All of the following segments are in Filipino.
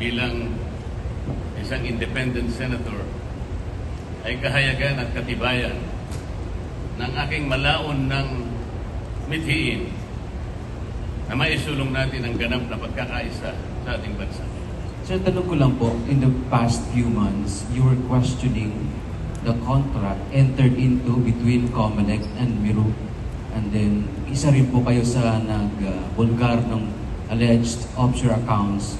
bilang isang independent senator ay kahayagan at katibayan ng aking malaon ng mithiin na maisulong natin ang ganap na pagkakaisa sa ating bansa. Sir, tanong ko lang po, in the past few months, you were questioning the contract entered into between Comelec and Miru. And then, isa rin po kayo sa nag-bulgar ng alleged offshore accounts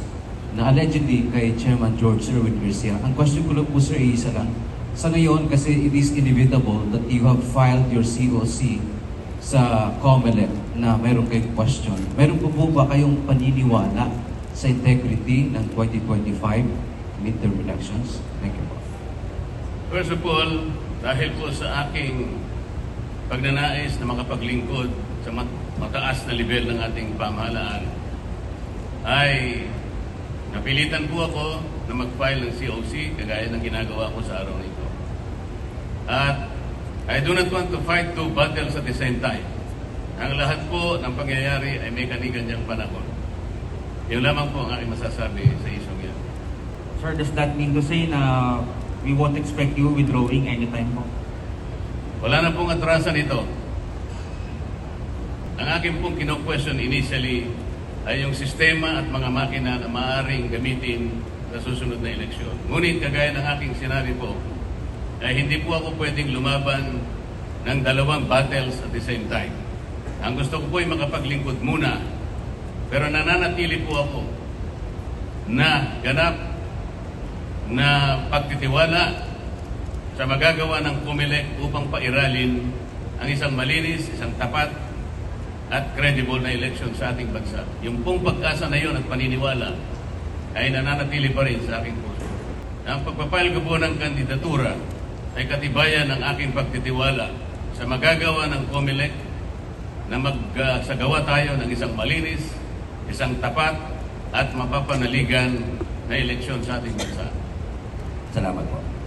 na allegedly kay Chairman George Erwin Garcia. Ang question ko po, sir, ay isa lang. Sa ngayon, kasi it is inevitable that you have filed your COC sa COMELEC na meron kayong question. Meron po po ba kayong paniniwala sa integrity ng 2025 midterm elections? Thank you po. First of all, dahil po sa aking pagnanais na makapaglingkod sa mat- mataas na level ng ating pamahalaan, ay napilitan po ako na mag-file ng COC kagaya ng ginagawa ko sa araw na ito. At I do not want to fight two battles at the same time. Ang lahat po ng pangyayari ay may kanigang panahon. Yun lamang po ang aking masasabi sa isyong yan. Sir, does that mean to say na we won't expect you withdrawing anytime po? Wala na pong atrasan ito. Ang akin pong kino-question initially ay yung sistema at mga makina na maaaring gamitin sa susunod na eleksyon. Ngunit kagaya ng aking sinabi po, ay hindi po ako pwedeng lumaban ng dalawang battles at the same time. Ang gusto ko po ay makapaglingkod muna, pero nananatili po ako na ganap na pagtitiwala sa magagawa ng Comelec upang pairalin ang isang malinis, isang tapat at credible na eleksyon sa ating bansa. Yung pong pag-asa na yun at paniniwala ay nananatili pa rin sa aking puso. Ang pagpapile ko po ng kandidatura ay katibayan ng aking pagtitiwala sa magagawa ng Comelec na magsagawa tayo ng isang malinis, isang tapat at mapapanaligan na eleksyon sa ating bansa. Salamat po.